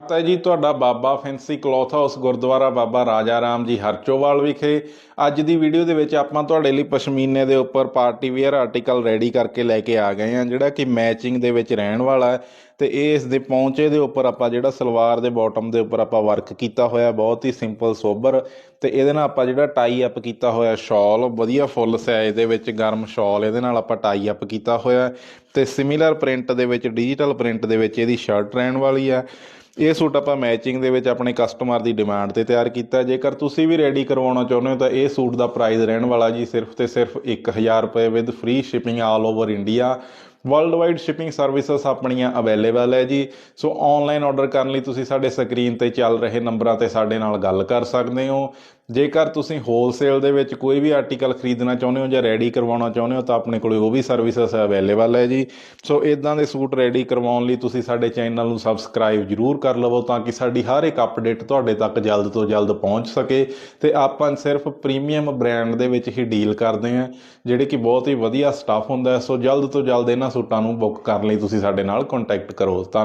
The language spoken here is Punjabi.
ਤਾਂ ਜੀ, ਤੁਹਾਡਾ Baba fancy cloth house Gurdwara Baba Raja Ram ji Harchowal ਵਿਖੇ ਅੱਜ ਦੀ ਵੀਡੀਓ ਦੇ ਵਿੱਚ ਆਪਾਂ ਤੁਹਾਡੇ ਲਈ ਪਸ਼ਮੀਨੇ ਦੇ ਉੱਪਰ ਪਾਰਟੀ ਵੇਅਰ ਆਰਟੀਕਲ ਰੈਡੀ ਕਰਕੇ ਲੈ ਕੇ ਆ ਗਏ ਹਾਂ, ਜਿਹੜਾ ਕਿ ਮੈਚਿੰਗ ਦੇ ਵਿੱਚ ਰਹਿਣ ਵਾਲਾ ਹੈ ਤੇ ਇਹ ਇਸ ਦੇ ਪੌਂਚੇ ਦੇ ਉੱਪਰ ਆਪਾਂ ਜਿਹੜਾ ਸਲਵਾਰ ਦੇ ਬਾਟਮ ਦੇ ਉੱਪਰ ਆਪਾਂ ਵਰਕ ਕੀਤਾ ਹੋਇਆ, ਬਹੁਤ ਹੀ ਸਿੰਪਲ ਸੋਬਰ ਤੇ ਇਹਦੇ ਨਾਲ ਆਪਾਂ ਜਿਹੜਾ ਟਾਈ ਅਪ ਕੀਤਾ ਹੋਇਆ ਸ਼ਾਲ ਵਧੀਆ ਫੁੱਲ ਸਾਈਜ਼ ਦੇ ਵਿੱਚ ਗਰਮ ਸ਼ਾਲ ਇਹਦੇ ਨਾਲ ਆਪਾਂ ਟਾਈ ਅਪ ਕੀਤਾ ਹੋਇਆ ਹੈ ਤੇ ਸਿਮਿਲਰ ਪ੍ਰਿੰਟ ਦੇ ਵਿੱਚ ਡਿਜੀਟਲ ਪ੍ਰਿੰਟ ਦੇ ਵਿੱਚ ਇਹਦੀ ਸ਼ਰਟ ਰਹਿਣ ਵਾਲੀ ਆ ਇਹ ਸੂਟ ਆਪਾਂ ਮੈਚਿੰਗ ਦੇ ਵਿੱਚ ਆਪਣੇ ਕਸਟਮਰ ਦੀ ਡਿਮਾਂਡ ਤੇ ਤਿਆਰ ਕੀਤਾ। ਜੇਕਰ ਤੁਸੀਂ ਵੀ ਰੈਡੀ ਕਰਵਾਉਣਾ ਚਾਹੁੰਦੇ ਹੋ ਤਾਂ ਇਹ ਸੂਟ ਦਾ ਪ੍ਰਾਈਸ ਰਹਿਣ ਵਾਲਾ ਜੀ ਸਿਰਫ ਤੇ ਸਿਰਫ 1000 ਰੁਪਏ with free shipping all over India world wide shipping services ਆਪਣੀਆਂ ਅਵੇਲੇਬਲ ਹੈ ਜੀ। ਸੋ ਆਨਲਾਈਨ ਆਰਡਰ ਕਰਨ ਲਈ ਤੁਸੀਂ ਸਾਡੇ ਸਕਰੀਨ ਤੇ ਚੱਲ ਰਹੇ ਨੰਬਰਾਂ ਤੇ ਸਾਡੇ ਨਾਲ ਗੱਲ ਕਰ ਸਕਦੇ ਹੋ। ਜੇਕਰ ਤੁਸੀਂ ਹੋਲਸੇਲ ਦੇ ਵਿੱਚ ਕੋਈ ਵੀ ਆਰਟੀਕਲ ਖਰੀਦਣਾ ਚਾਹੁੰਦੇ ਹੋ ਜਾਂ ਰੈਡੀ ਕਰਵਾਉਣਾ ਚਾਹੁੰਦੇ ਹੋ ਤਾਂ ਆਪਣੇ ਕੋਲੇ ਉਹ ਵੀ ਸਰਵਿਸਿਜ਼ ਅਵੇਲੇਬਲ ਹੈ ਜੀ। ਸੋ ਇਦਾਂ ਦੇ ਸੂਟ ਰੈਡੀ ਕਰਵਾਉਣ ਲਈ ਤੁਸੀਂ ਸਾਡੇ ਚੈਨਲ ਨੂੰ ਸਬਸਕ੍ਰਾਈਬ ਜਰੂਰ ਕਰ ਲਵੋ ਤਾਂ ਕਿ ਸਾਡੀ ਹਰ ਇੱਕ ਅਪਡੇਟ ਤੁਹਾਡੇ ਤੱਕ ਜਲਦ ਤੋਂ ਜਲਦ ਪਹੁੰਚ ਸਕੇ ਤੇ ਆਪਾਂ ਸਿਰਫ ਪ੍ਰੀਮੀਅਮ ਬ੍ਰਾਂਡ ਦੇ ਵਿੱਚ ਹੀ ਡੀਲ ਕਰਦੇ ਹਾਂ, ਜਿਹੜੇ ਕਿ ਬਹੁਤ ਹੀ ਵਧੀਆ ਸਟਾਫ ਹੁੰਦਾ ਹੈ। ਸੋ ਜਲਦ ਤੋਂ ਜਲਦ ਇਹਨਾਂ ਇਹਨਾਂ ਸੂਟਾਂ ਨੂੰ ਬੁੱਕ ਕਰਨ ਲਈ ਤੁਸੀਂ ਸਾਡੇ ਨਾਲ ਕੰਟੈਕਟ ਕਰੋ। ਧੰਨ